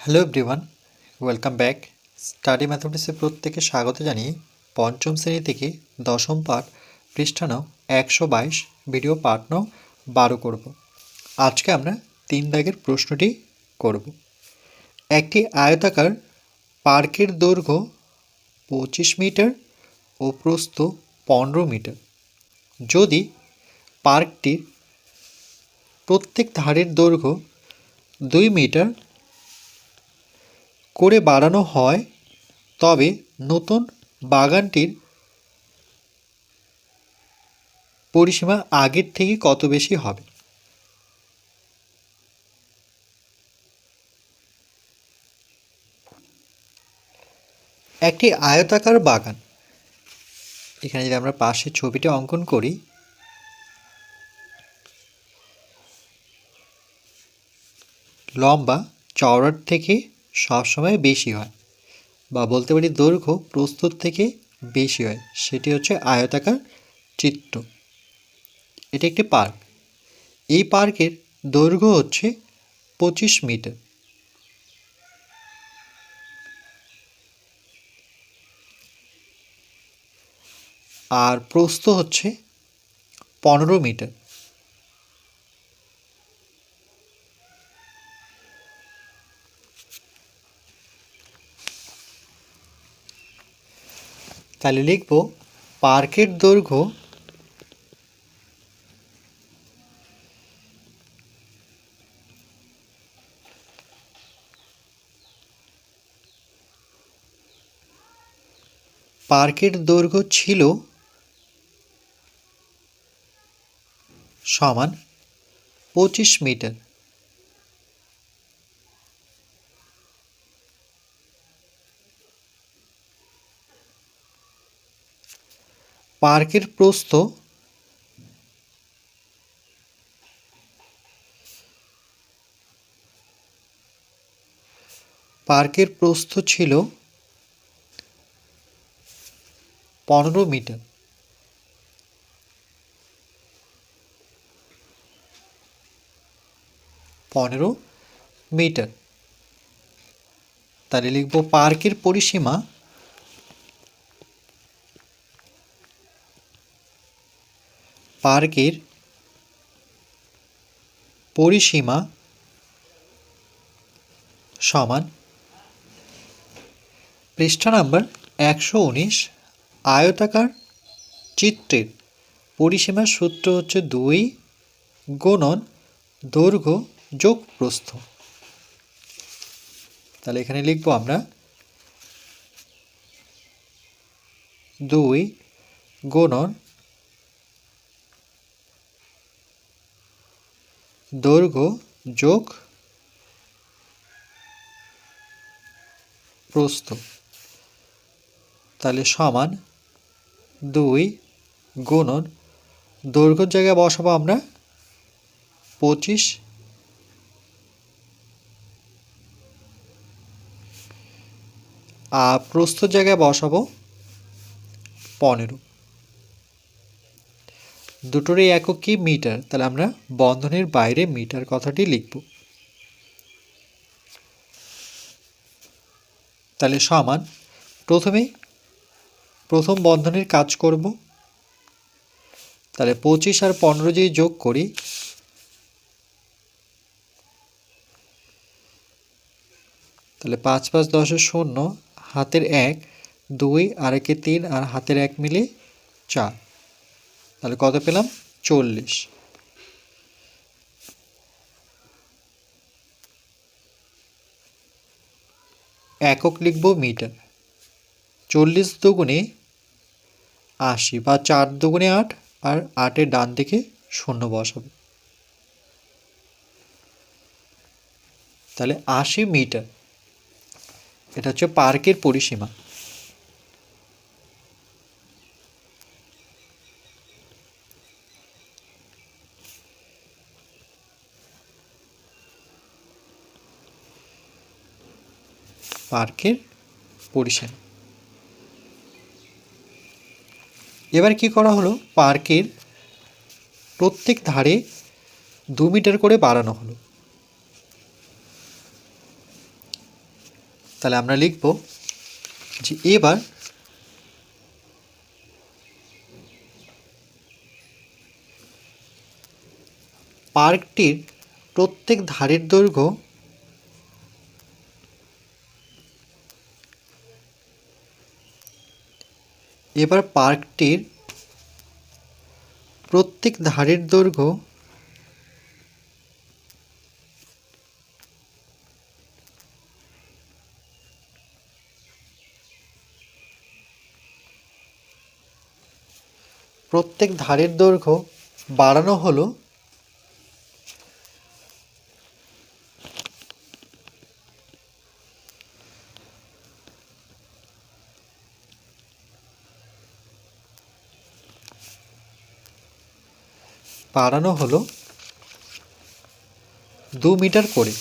Hello everyone welcome back study ম্যাথমেটিক্সে প্রত্যেকে স্বাগত জানিয়ে পঞ্চম শ্রেণি থেকে দশম পাঠ পৃষ্ঠা নাও একশো বাইশ ভিডিও পাঠ বারো করব। আজকে আমরা তিন দাগের প্রশ্নটি করব। একটি আয়তাকার পার্কের দৈর্ঘ্য পঁচিশ মিটার ও প্রস্থ পনেরো মিটার। যদি পার্কটির প্রত্যেক ধারের দৈর্ঘ্য দুই মিটার করে বাড়ানো হয়, তবে নতুন বাগানটির পরিসীমা আগের থেকে কত বেশি হবে? একটি আয়তাকার বাগান। এখানে যদি আমরা পাশে ছবিটা অঙ্কন করি, লম্বা চওড়ার থেকে সবসময় বেশি হয়। বা বলতে পারি দৈর্ঘ্য প্রস্তুত থেকে বেশি হয়। সেটি হচ্ছে আয়তাকার চিত্র। এটি একটি পার্ক। এই পার্কের দৈর্ঘ্য হচ্ছে পঁচিশ মিটার। আর প্রস্থ হচ্ছে পনেরো মিটার। তাহলে লিখব পার্কের দৈর্ঘ্য পার্কের দৈর্ঘ্য ছিল সমান পঁচিশ মিটার। পার্কের প্রস্থ পার্কের প্রস্থ ছিল পনেরো মিটার। পনেরো মিটার। তাহলে লিখব পার্কের পরিসীমা পার্কের পরিসীমা সমান পৃষ্ঠা নাম্বার একশো উনিশ, আয়তাকার চিত্রের পরিসীমার সূত্র হচ্ছে দুই গুণন দৈর্ঘ্য যোগ প্রস্থ তাহলে এখানে লিখব আমরা দুই গুণন দৈর্ঘ্য যোগ প্রস্থ। তাহলে সমান দুই গুণন দৈর্ঘ্যর জায়গায় বসাবো আমরা পঁচিশ। আর প্রস্থ জায়গায় বসাবো পনেরো। দুটোরই একক কি মিটার? তাহলে আমরা বন্ধনের বাইরে মিটার কথাটি লিখব। তাহলে সমান, প্রথমে প্রথম বন্ধনের কাজ করব। তাহলে পঁচিশ আর পনেরো যদি যোগ করি, তাহলে পাঁচ পাঁচ দশের শূন্য, হাতের এক, দুই আর একে তিন, আর হাতের এক মিলে চার। তাহলে কত পেলাম? চল্লিশ। একক লিখব মিটার। চল্লিশ দুগুণে আশি বা চার দুগুণে আট আর আটের ডান দিকে শূন্য বসাবো। তাহলে আশি মিটার। এটা হচ্ছে পার্কের পরিসীমা। পার্কের পরিসীমা এবার কি করা হলো? পার্কের প্রত্যেক ধারে দু মিটার করে বাড়ানো হলো। তাহলে আমরা লিখব যে এবার পার্কটির প্রত্যেক ধারের দৈর্ঘ্য এবার পার্কটির প্রত্যেক ধারের দৈর্ঘ্য প্রত্যেক ধারের দৈর্ঘ্য বাড়ানো হলো বাড়ানো হলো দু মিটার করে।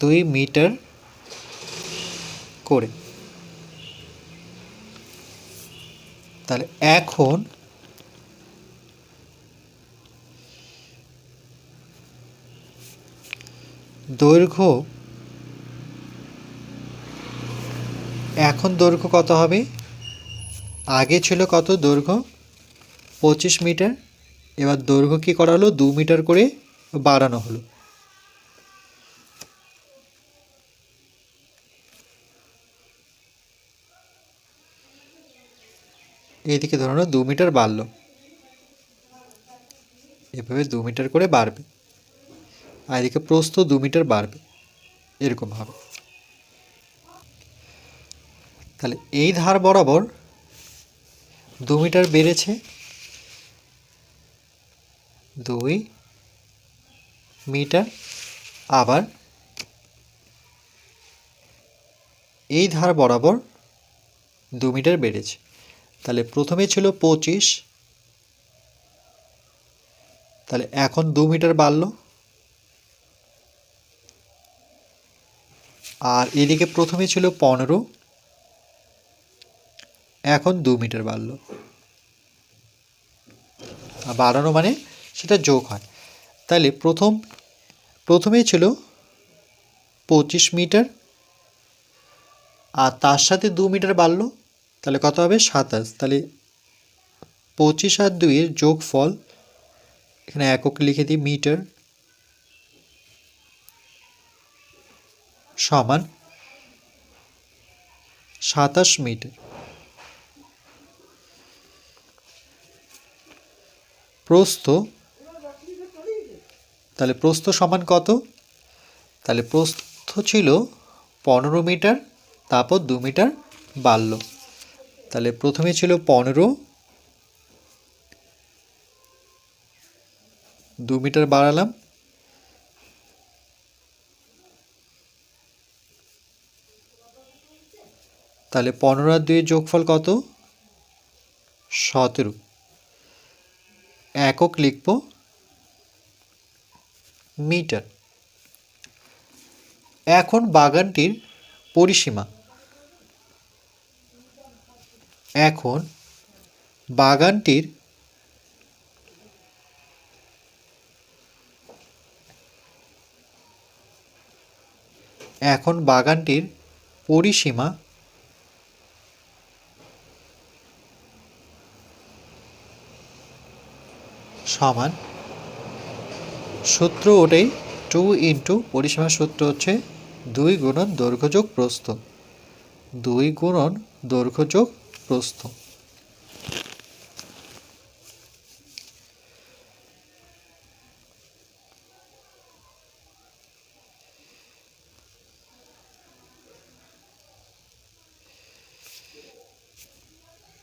দুই মিটার করে। তাহলে এখন দৈর্ঘ্য এখন দৈর্ঘ্য কত হবে? আগে ছিল কত দৈর্ঘ্য? পঁচিশ মিটার। এবার দৈর্ঘ্য কী করা হলো দু মিটার করে বাড়ানো হলো। এইদিকে ধরো দু মিটার বাড়লো। এভাবে দু মিটার করে বাড়বে। আর এদিকে প্রস্থ দু মিটার বাড়বে। এরকম হবে। তাহলে এই ধার বরাবর দু মিটার বেড়েছে। দুই মিটার। আবার এই ধার বরাবর দু মিটার বেড়েছে। তাহলে প্রথমে ছিল পঁচিশ। তাহলে এখন দু মিটার বাড়লো। আর এদিকে প্রথমে ছিল পনেরো। এখন দু মিটার বাড়লো। আর বাড়ানো মানে সেটা যোগ হয়। তাহলে প্রথম, প্রথমেই ছিল পঁচিশ মিটার, আর তার সাথে দু মিটার বাড়লো, তাহলে কত হবে? সাতাশ। তাহলে পঁচিশ আর দুইয়ের যোগ ফল এখানে একক লিখে দিই, মিটার সমান সাতাশ মিটার। প্রস্থ, তাহলে প্রস্থ সমান কত? তাহলে প্রস্থ ছিল পনেরো মিটার, তারপর দু মিটার বাড়ল। তাহলে প্রথমে ছিল পনেরো, দু মিটার বাড়ালাম। তাহলে পনেরো আর দুইয়ের যোগফল কত? সতেরো। একক লিখব মিটার। এখন বাগানটির পরিসীমা। এখন বাগানটির এখন বাগানটির পরিসীমা সমান। সূত্র ওটাই। টু ইন্টু পরিসীমার সূত্র হচ্ছে দুই গুণন দৈর্ঘ্যযোগ প্রস্থ। দুই গুণন দৈর্ঘ্যযোগ প্রস্থ।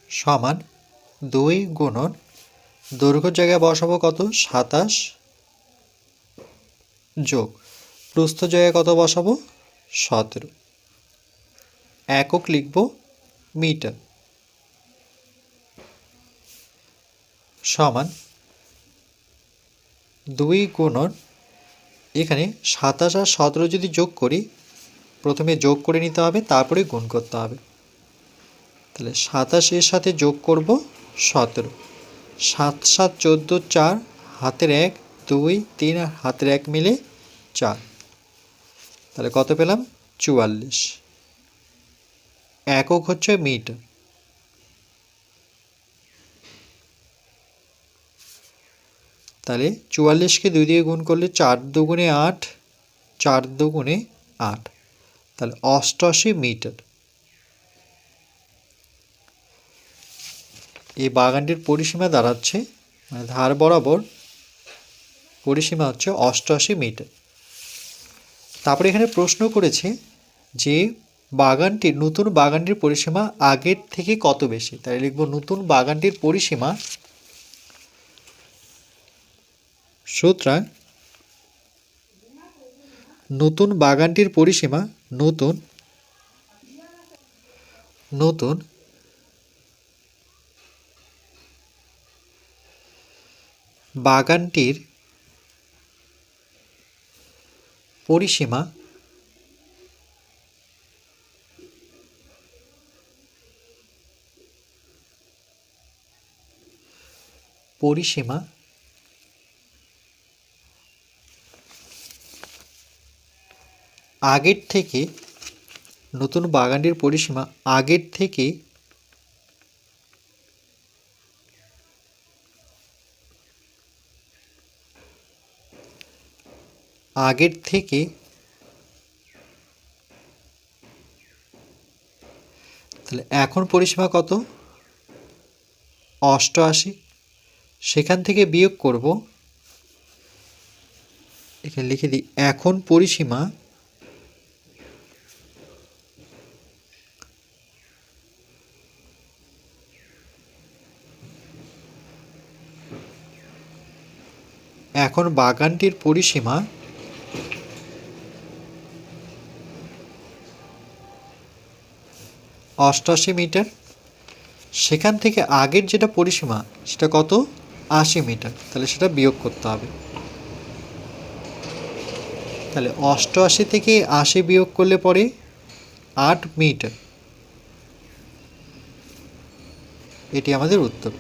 সমান দুই গুণন দৈর্ঘ্যের জায়গায় বসাবো কত? সাতাশ যোগ। প্রস্থ জায়গায় কত বসাবো? সতেরো। একক লিখব মিটার। সমান দুই গুণন, এখানে সাতাশ আর সতেরো যদি যোগ করি, প্রথমে যোগ করে নিতে হবে, তারপরে গুণ করতে হবে। তাহলে সাতাশের সাথে যোগ করব সতেরো। সাত সাত চোদ্দ চার, হাতের এক, দুই, তিন আর হাতের এক মিলে চার। তাহলে কত পেলাম? চুয়াল্লিশ। একক হচ্ছে মিটার। তাহলে চুয়াল্লিশকে দুই দিয়ে গুণ করলে চার দুগুণে আট, চার দুগুণে আট। তাহলে অষ্টআশি মিটার। এই বাগানটির পরিসীমা দাঁড়াচ্ছে মানে ধার বরাবর পরিসীমা হচ্ছে অষ্টআশি মিটার। তারপরে এখানে প্রশ্ন করেছে যে বাগানটির নতুন বাগানটির পরিসীমা আগের থেকে কত বেশি? তাই লিখব নতুন বাগানটির পরিসীমা। সুতরাং নতুন বাগানটির পরিসীমা নতুন নতুন বাগানটির পরিসীমা পরিসীমা আগের থেকে নতুন বাগানটির পরিসীমা আগের থেকে আগের থেকে তাহলে এখন পরিসীমা কত? অষ্টআশি। সেখান থেকে বিয়োগ করব। এখানে লিখে দিই, এখন পরিসীমা এখন বাগানটির পরিসীমা অষ্টআশি মিটার। সেখান থেকে আগের যেটা পরিসীমা, সেটা কত? আশি মিটার। তাহলে সেটা বিয়োগ করতে হবে। তাহলে অষ্টআশি থেকে আশি বিয়োগ করলে পরে আট মিটার। এটি আমাদের উত্তর।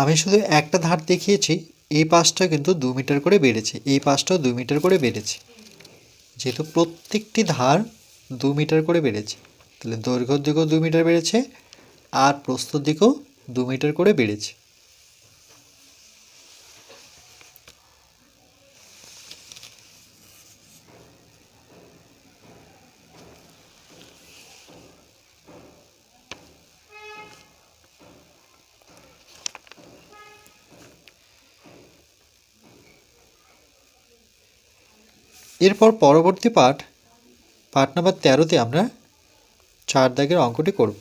আমি শুধু একটা ধার দেখিয়েছি, এই পাশটা কিন্তু দু মিটার করে বেড়েছে, এই পাশটাও দু মিটার করে বেড়েছে। যেহেতু প্রত্যেকটি ধার দু মিটার করে বেড়েছে, তাহলে দৈর্ঘ্যর দিকেও দু মিটার বেড়েছে আর প্রস্থর দিকেও দু মিটার করে বেড়েছে। এরপর পরবর্তী পাঠ পাঠ নাম্বার তেরোতে আমরা চার দাগের অঙ্কটি করব।